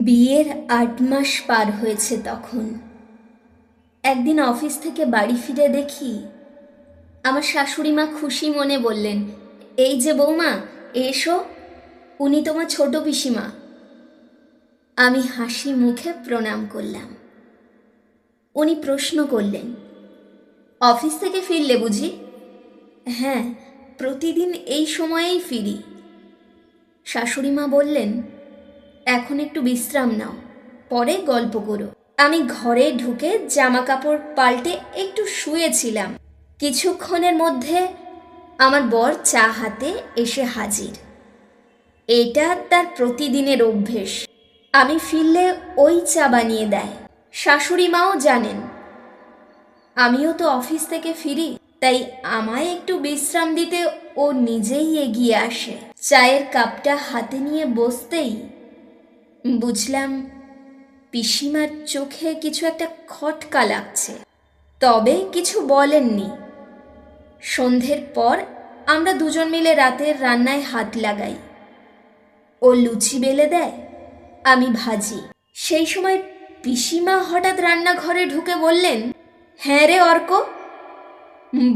বিয়ের আট মাস পার হয়েছে তখন। একদিন অফিস থেকে বাড়ি ফিরে দেখি আমার শাশুড়ি মা খুশি মনে বললেন, এই যে বৌমা, এসো, উনি তোমার ছোট পিসিমা। আমি হাসি মুখে প্রণাম করলাম। উনি প্রশ্ন করলেন, অফিস থেকে ফিরলে বুঝি? হ্যাঁ প্রতিদিন এই সময়েই ফিরি। শাশুড়ি মা বললেন এখন একটু বিশ্রাম নাও। পরে গল্প করো। আমি ঘরে ঢুকে জামা কাপড় পাল্টে একটু শুয়েছিলাম। কিছুক্ষণের মধ্যে আমার বর চা হাতে এসে হাজির। এটা তার প্রতিদিনের অভ্যেস। আমি ফিরলে ওই চা বানিয়ে দেয়। শাশুড়ি মাও জানেন। আমিও তো অফিস থেকে ফিরি, তাই আমায় একটু বিশ্রাম দিতে ও নিজেই এগিয়ে আসে। চায়ের কাপটা হাতে নিয়ে বসতেই বুঝলাম পিসিমার চোখে কিছু একটা খটকা লাগছে। তবে কিছু বলেননি। সন্ধ্যের পর আমরা দুজন মিলে রাতের রান্নায় হাত লাগাই। ও লুচি বেলে দেয়, আমি ভাজি। সেই সময় পিসিমা হঠাৎ রান্নাঘরে ঢুকে বললেন হ্যাঁ রে অর্ক,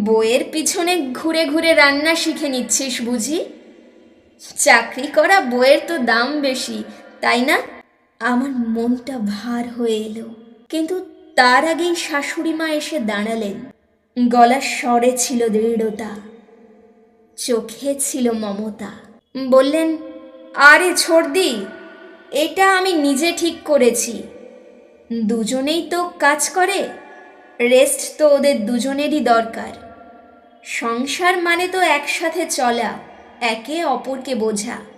বইয়ের পিছনে ঘুরে ঘুরে রান্না শিখে নিচ্ছিস বুঝি? চাকরি করা বইয়ের তো দাম বেশি তাই না? আমার মনটা ভার হয়ে এলো। কিন্তু তার আগেই শাশুড়ি মা এসে দাঁড়ালেন। গলার স্বরে ছিল দৃঢ়তা। চোখে ছিল মমতা। বললেন, আরে ছর্দি এটা আমি নিজে ঠিক করেছি। দুজনেই তো কাজ করে, রেস্ট তো ওদের দুজনেরই দরকার। সংসার মানে তো একসাথে চলা, একে অপরকে বোঝা।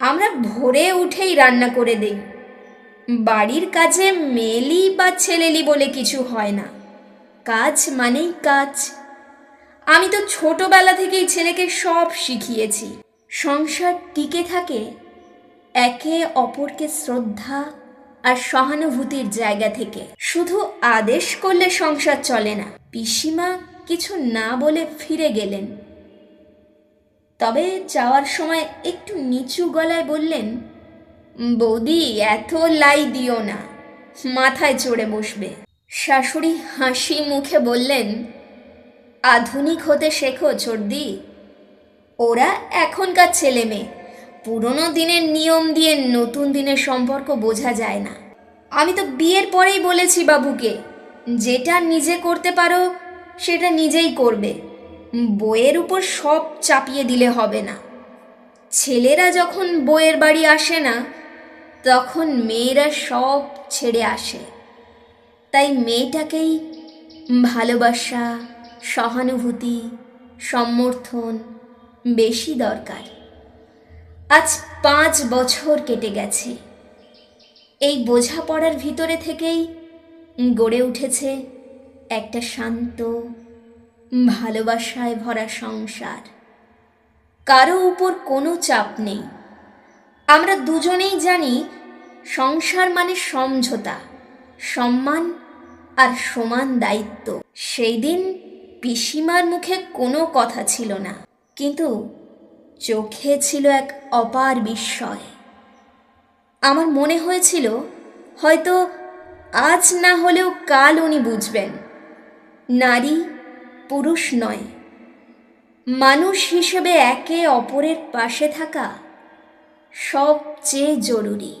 আমরা ভোরে উঠেই রান্না করে দেই। বাড়ির কাজে মেলি বা ছেলেলি বলে কিছু হয় না। কাজ মানেই কাজ। আমি তো ছোটবেলা থেকেই ছেলেকে সব শিখিয়েছি। সংসার টিকে থাকে, একে অপরকে শ্রদ্ধা আর সহানুভূতির জায়গা থেকে। শুধু আদেশ করলে সংসার চলে না, পিসিমা কিছু না বলে ফিরে গেলেন। তবে যাওয়ার সময় একটু নিচু গলায় বললেন, বৌদি, এত লাই দিও না, মাথায় চড়ে বসবে। শাশুড়ি হাসি মুখে বললেন, আধুনিক হতে শেখো চর্দি। ওরা এখনকার ছেলে মেয়ে, পুরনো দিনের নিয়ম দিয়ে নতুন দিনের সম্পর্ক বোঝা যায় না। আমি তো বিয়ের পরেই বলেছি বাবুকে, যেটা নিজে করতে পারো, সেটা নিজেই করবে। বইয়ের উপর সব চাপিয়ে দিলে হবে না। ছেলেরা যখন বইয়ের বাড়ি আসে না, তখন মেয়েরা সব ছেড়ে আসে। তাই মেয়েটাকেই ভালোবাসা, সহানুভূতি, সমর্থন বেশি দরকার। আজ পাঁচ বছর কেটে গেছে। এই বোঝাপড়ার ভিতরে থেকেই গড়ে উঠেছে একটা শান্ত ভালোবাসায় ভরা সংসার। কারও উপর কোনো চাপ নেই। আমরা দুজনেই জানি সংসার মানে সমঝোতা, সম্মান আর সমান দায়িত্ব। সেই দিন পিসিমার মুখে কোনো কথা ছিল না, কিন্তু চোখে ছিল এক অপার বিস্ময়। আমার মনে হয়েছিল, হয়তো আজ না হলেও কাল উনি বুঝবেন, নারী পুরুষ নয়। মানুষ হিসেবে একে অপরের পাশে থাকা সবচেয়ে জরুরি।